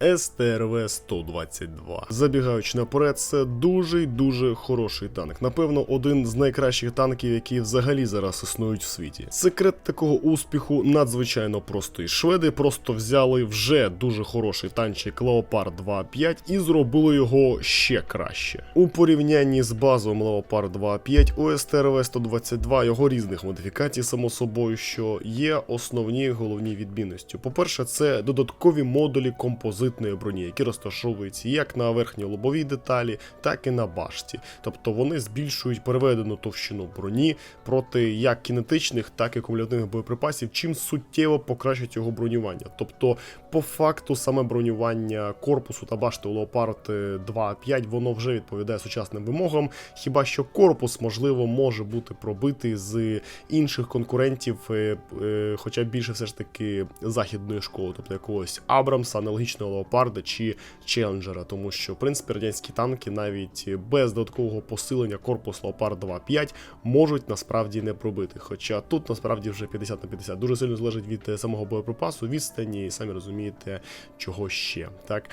СТРВ-122. Забігаючи наперед, це дуже дуже хороший танк. Напевно, один з найкращих танків, які взагалі зараз існують в світі. Секрет такого успіху надзвичайно простий. Шведи просто взяли вже дуже хороший танчик Leopard 2.5 і зробили його ще краще. У порівнянні з базовим Leopard 2.5 у СТРВ-122 його різних модифікацій, само собою, що є основні головні відмінності. По-перше, це додаткові модулі композитної броні, які розташовуються як на верхній лобовій деталі, так і на башті. Тобто вони збільшують переведену товщину броні проти як кінетичних, так і кумулятивних боєприпасів, чим суттєво покращить його бронювання. Тобто, по факту, саме бронювання корпусу та башти у Leopard 2.5 воно вже відповідає сучасним вимогам. Хіба що корпус, можливо, може бути пробитий з інших конкурентів, е, е, хоча більше все ж таки західної школи, тобто якогось Абрамса, аналогічного Леопарда чи Челенджера, тому що в принципі радянські танки навіть без додаткового посилення корпус Леопард 2.5 можуть насправді не пробити. Хоча тут насправді вже 50 на 50. Дуже сильно залежить від е, самого боєприпасу, відстані, і самі розумієте, чого ще. Так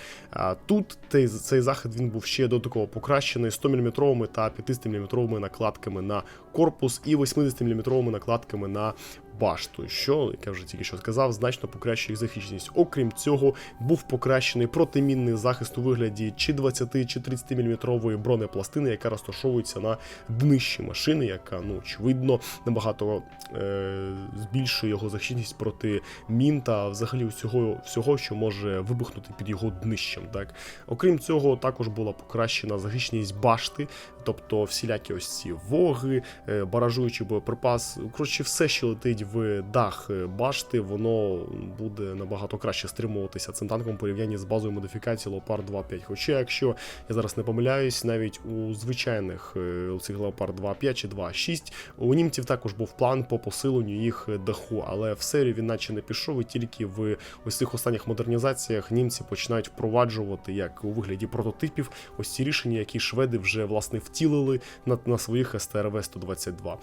тут цей, цей захід він був ще додатково покращений 100 мм та 50 мм накладками на корпус і 80 мм накладками на башту, що, як я вже тільки що сказав, значно покращує їх захищеність. Окрім цього, був покращений протимінний захист у вигляді чи 20 чи 30 мм бронепластини, яка розташовується на днищі машини, яка, ну, очевидно, набагато е- збільшує його захищеність проти мін та взагалі всього, всього, що може вибухнути під його днищем. Так? Окрім цього, також була покращена захищеність башти, тобто всілякі ось ці воги, Е, баражуючий боєприпас. Коротше, все, що летить в дах е, башти, воно буде набагато краще стримуватися цим танком в порівнянні з базою модифікації Leopard 2.5. Хоча, якщо я зараз не помиляюсь, навіть у звичайних е, цих Leopard 2.5 чи 2.6 у німців також був план по посиленню їх даху, але в серію він наче не пішов, і тільки в ось цих останніх модернізаціях німці починають впроваджувати як у вигляді прототипів ось ці рішення, які шведи вже власне втілили на, на своїх СТРВ-120. 22.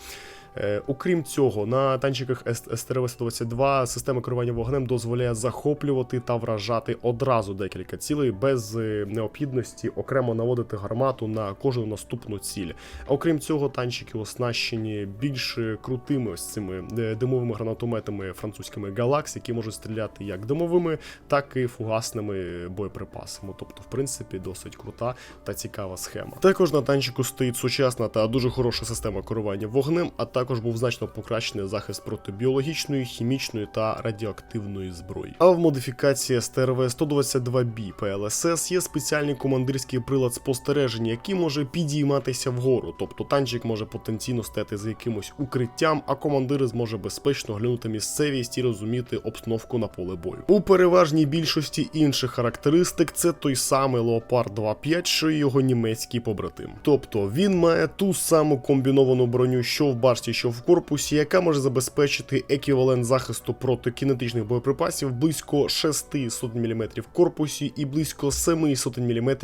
Е, окрім цього, на танчиках СТРВ-122 система керування вогнем дозволяє захоплювати та вражати одразу декілька цілей без е, необхідності окремо наводити гармату на кожну наступну ціль. Окрім цього, танчики оснащені більш крутими ось цими е, димовими гранатометами французькими Галакс, які можуть стріляти як димовими, так і фугасними боєприпасами. Тобто, в принципі, досить крута та цікава схема. Також на танчику стоїть сучасна та дуже хороша система керування вогнем, а також був значно покращений захист проти біологічної, хімічної та радіоактивної зброї. А в модифікації СТРВ 122 b ПЛСС є спеціальний командирський прилад спостереження, який може підійматися вгору, тобто танчик може потенційно стати за якимось укриттям, а командир зможе безпечно глянути місцевість і розуміти обстановку на поле бою. У переважній більшості інших характеристик це той самий Leopard 2.5, що й його німецький побратим. Тобто він має ту саму комбіновану броню, що в що в корпусі, яка може забезпечити еквівалент захисту проти кінетичних боєприпасів близько 600 мм в корпусі і близько 700 мм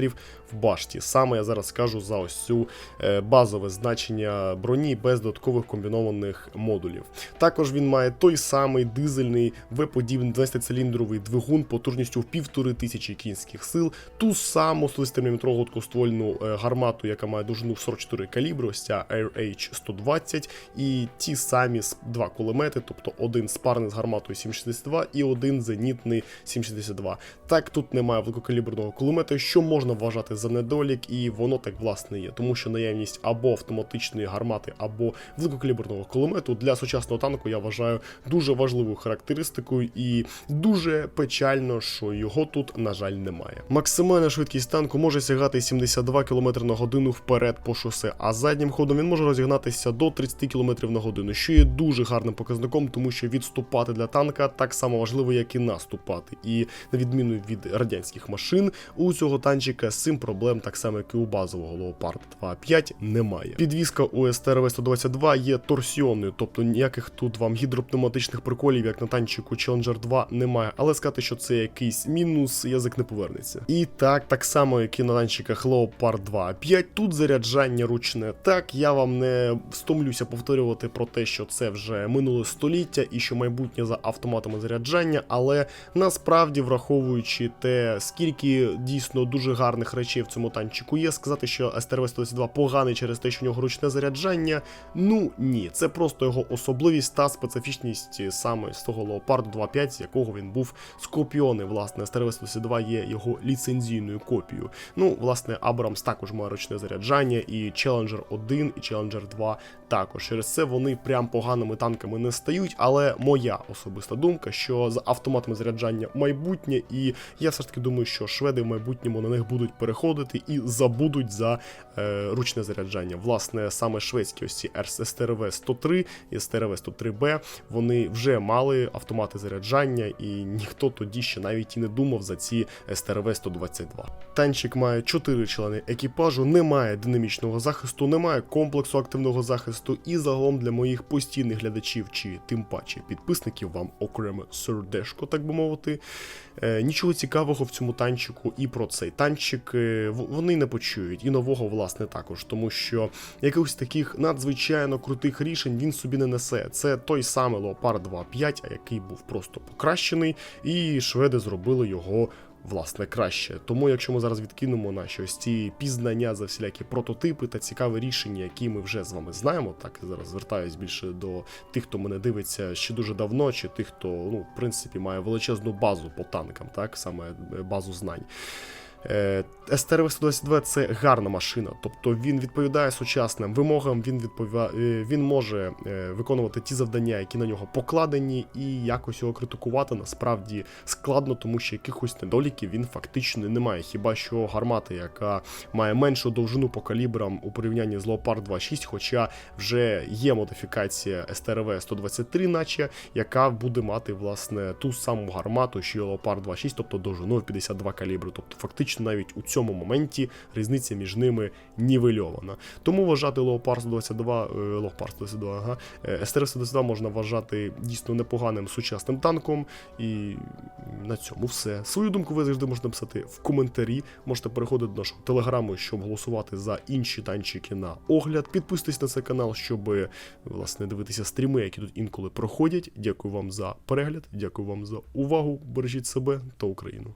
в башті. Саме я зараз скажу за ось цю е, базове значення броні без додаткових комбінованих модулів. Також він має той самий дизельний В-подібний 12-циліндровий двигун потужністю в 1500 кінських сил, ту саму 110 мм гладкоствольну е, гармату, яка має довжину 44 калібри, ось ця RH-120, і ті самі два кулемети, тобто один спарний з гарматою 762 і один зенітний 762. Так, тут немає великокаліберного кулемета, що можна вважати за недолік, і воно так власне є, тому що наявність або автоматичної гармати, або великокаліберного кулемету для сучасного танку я вважаю дуже важливою характеристикою, і дуже печально, що його тут, на жаль, немає. Максимальна швидкість танку може сягати 72 км на годину вперед по шосе, а заднім ходом він може розігнатися до 30 км на годину, що є дуже гарним показником, тому що відступати для танка так само важливо, як і наступати. І на відміну від радянських машин, у цього танчика з цим проблем, так само як і у базового Leopard 2.5, немає. Підвізка у STRV 122 є торсіонною, тобто ніяких тут вам гідропневматичних приколів, як на танчику Challenger 2, немає. Але сказати, що це якийсь мінус, язик не повернеться. І так, так само, як і на танчиках Leopard 2.5, тут заряджання ручне. Так, я вам не стомлюся повторювати повторювати про те, що це вже минуле століття і що майбутнє за автоматами заряджання, але насправді, враховуючи те, скільки дійсно дуже гарних речей в цьому танчику є, сказати, що СТРВ 122 поганий через те, що в нього ручне заряджання. Ну ні, це просто його особливість та специфічність саме з того Леопарду 2.5, з якого він був скопіоний. Власне, СТРВ 122 є його ліцензійною копією. Ну, власне, Абрамс також має ручне заряджання, і Challenger 1, і Challenger 2 також. Через це вони прям поганими танками не стають, але моя особиста думка, що за автоматами заряджання майбутнє, і я все ж таки думаю, що шведи в майбутньому на них будуть переходити і забудуть за е, ручне заряджання. Власне, саме шведські ось ці СТРВ 103 і СТРВ 103Б, вони вже мали автомати заряджання, і ніхто тоді ще навіть і не думав за ці СТРВ 122. Танчик має 4 члени екіпажу, немає динамічного захисту, немає комплексу активного захисту, і загалом для моїх постійних глядачів чи тим паче підписників вам окреме сердешко, так би мовити. Е, нічого цікавого в цьому танчику і про цей танчик е, вони не почують, і нового, власне, також, тому що якихось таких надзвичайно крутих рішень він собі не несе. Це той самий Leopard 2.5, а який був просто покращений, і шведи зробили його. Власне, краще. Тому, якщо ми зараз відкинемо наші ось ці пізнання за всілякі прототипи та цікаві рішення, які ми вже з вами знаємо, так і зараз звертаюсь більше до тих, хто мене дивиться ще дуже давно, чи тих, хто ну, в принципі має величезну базу по танкам, так саме базу знань. Е, СТРВ 122 це гарна машина, тобто він відповідає сучасним вимогам, він відповідає, він може е, виконувати ті завдання, які на нього покладені, і якось його критикувати насправді складно, тому що якихось недоліків він фактично не має. Хіба що гармата, яка має меншу довжину по калібрам у порівнянні з Leopard 2.6, хоча вже є модифікація СТРВ 123, наче яка буде мати власне ту саму гармату, що і Leopard 2.6, тобто довжину в 52 калібри. Тобто, фактично, навіть у цьому моменті різниця між ними нівельована. Тому вважати Leopard 122, е, Leopard 122, ага, е, СТР 122 можна вважати дійсно непоганим сучасним танком. І на цьому все. Свою думку ви завжди можете написати в коментарі. Можете переходити до нашого телеграму, щоб голосувати за інші танчики на огляд. Підписуйтесь на цей канал, щоб власне дивитися стріми, які тут інколи проходять. Дякую вам за перегляд, дякую вам за увагу. Бережіть себе та Україну.